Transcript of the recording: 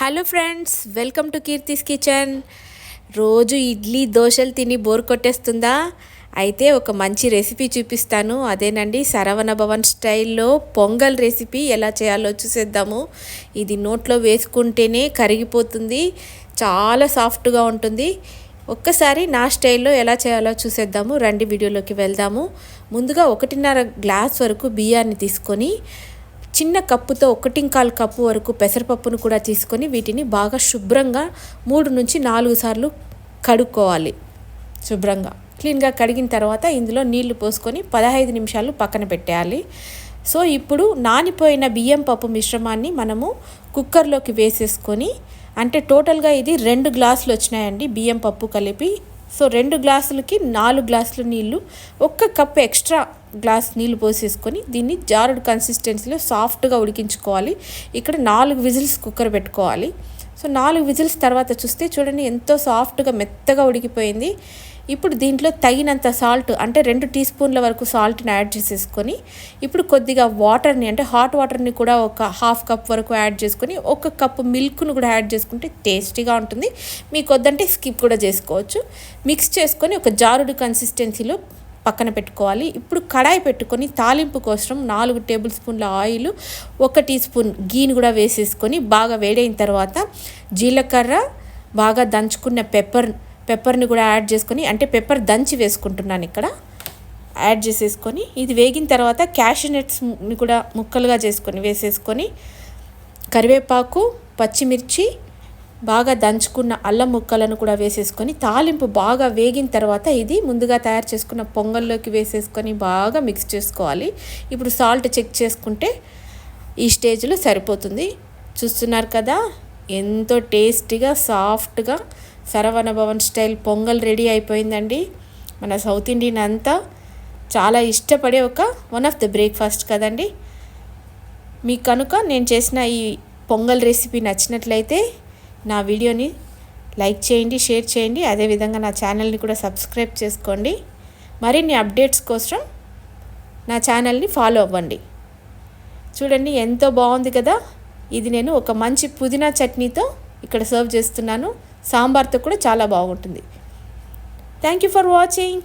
Hello friends welcome to Keerthi's kitchen రోజు ఇడ్లీ దోశలు తిని బోర్ కొట్టేస్తుందా? అయితే ఒక మంచి రెసిపీ చూపిస్తాను. అదేనండి శరవణ భవన్ స్టైల్లో పొంగల్ రెసిపీ ఎలా చేయాలో చూసేద్దాము. ఇది నోట్లో వేసుకుంటేనే కరిగిపోతుంది చాలా సాఫ్ట్గా ఉంటుంది. ఒక్కసారి నా స్టైల్లో ఎలా చేయాలో చూసేద్దాము. రండి వీడియోలోకి వెళ్దాము. ముందుగా ఒకటిన్నర గ్లాస్ వరకు బియ్యాన్ని తీసుకొని చిన్న కప్పుతో ఒకటింకాలు కప్పు వరకు పెసరపప్పును కూడా తీసుకొని వీటిని బాగా శుభ్రంగా మూడు నుంచి నాలుగు సార్లు కడుక్కోవాలి. శుభ్రంగా. క్లీన్గా కడిగిన తర్వాత ఇందులో నీళ్ళు పోసుకొని పదహైదు నిమిషాలు పక్కన పెట్టేయాలి. సో ఇప్పుడు నానిపోయిన బియ్యం పప్పు మిశ్రమాన్ని మనము కుక్కర్లోకి వేసేసుకొని అంటే టోటల్గా ఇది రెండు గ్లాసులు వచ్చినాయండి బియ్యం పప్పు కలిపి. సో రెండు గ్లాసులకి నాలుగు గ్లాసులు నీళ్ళు ఒక్క కప్పు ఎక్స్ట్రా గ్లాస్ నీళ్ళు పోసేసుకొని దీన్ని జారుడు కన్సిస్టెన్సీలో సాఫ్ట్గా ఉడికించుకోవాలి. ఇక్కడ నాలుగు విజిల్స్ కుక్కర్ పెట్టుకోవాలి. సో నాలుగు విజిల్స్ తర్వాత చూస్తే చూడండి ఎంతో సాఫ్ట్గా మెత్తగా ఉడికిపోయింది. ఇప్పుడు దీంట్లో తగినంత సాల్ట్ అంటే రెండు టీ స్పూన్ల వరకు సాల్ట్ని యాడ్ చేసేసుకొని ఇప్పుడు కొద్దిగా వాటర్ని అంటే హాట్ వాటర్ని కూడా ఒక హాఫ్ కప్ వరకు యాడ్ చేసుకొని ఒక కప్ మిల్క్ను కూడా యాడ్ చేసుకుంటే టేస్టీగా ఉంటుంది. మీకు వద్దంటే స్కిప్ కూడా చేసుకోవచ్చు. మిక్స్ చేసుకొని ఒక జారుడు కన్సిస్టెన్సీలో పక్కన పెట్టుకోవాలి. ఇప్పుడు కడాయి పెట్టుకొని తాలింపు కోసం నాలుగు టేబుల్ స్పూన్ల ఆయిల్ ఒక టీ స్పూన్ గీని కూడా వేసేసుకొని బాగా వేడైన తర్వాత జీలకర్ర బాగా దంచుకున్న పెప్పర్ పెప్పర్ని కూడా యాడ్ చేసుకొని అంటే పెప్పర్ దంచి వేసుకుంటున్నాను ఇక్కడ. యాడ్ చేసేసుకొని ఇది వేగిన తర్వాత క్యాషనట్స్ని కూడా ముక్కలుగా చేసుకొని వేసేసుకొని కరివేపాకు పచ్చిమిర్చి బాగా దంచుకున్న అల్లం ముక్కలను కూడా వేసేసుకొని తాలింపు బాగా వేగిన తర్వాత ఇది ముందుగా తయారు చేసుకున్న పొంగల్లోకి వేసేసుకొని బాగా మిక్స్ చేసుకోవాలి. ఇప్పుడు సాల్ట్ చెక్ చేసుకుంటే ఈ స్టేజ్లో సరిపోతుంది. చూస్తున్నారు కదా? ఎంతో టేస్టీగా సాఫ్ట్గా శరవణ భవన్ స్టైల్ పొంగల్ రెడీ అయిపోయిందండి. మన సౌత్ ఇండియన్ అంతా చాలా ఇష్టపడే ఒక వన్ ఆఫ్ ద బ్రేక్ఫాస్ట్ కదండి. మీకు కనుక నేను చేసిన ఈ పొంగల్ రెసిపీ నచ్చినట్లయితే నా వీడియోని లైక్ చేయండి షేర్ చేయండి. అదేవిధంగా నా ఛానల్ని కూడా సబ్స్క్రైబ్ చేసుకోండి. మరిన్ని అప్డేట్స్ కోసం నా ఛానల్ని ఫాలో అవ్వండి. చూడండి ఎంతో బాగుంది కదా? ఇది నేను ఒక మంచి పుదీనా చట్నీతో ఇక్కడ సర్వ్ చేస్తున్నాను. సాంబార్తో కూడా చాలా బాగుంటుంది. Thank you for watching.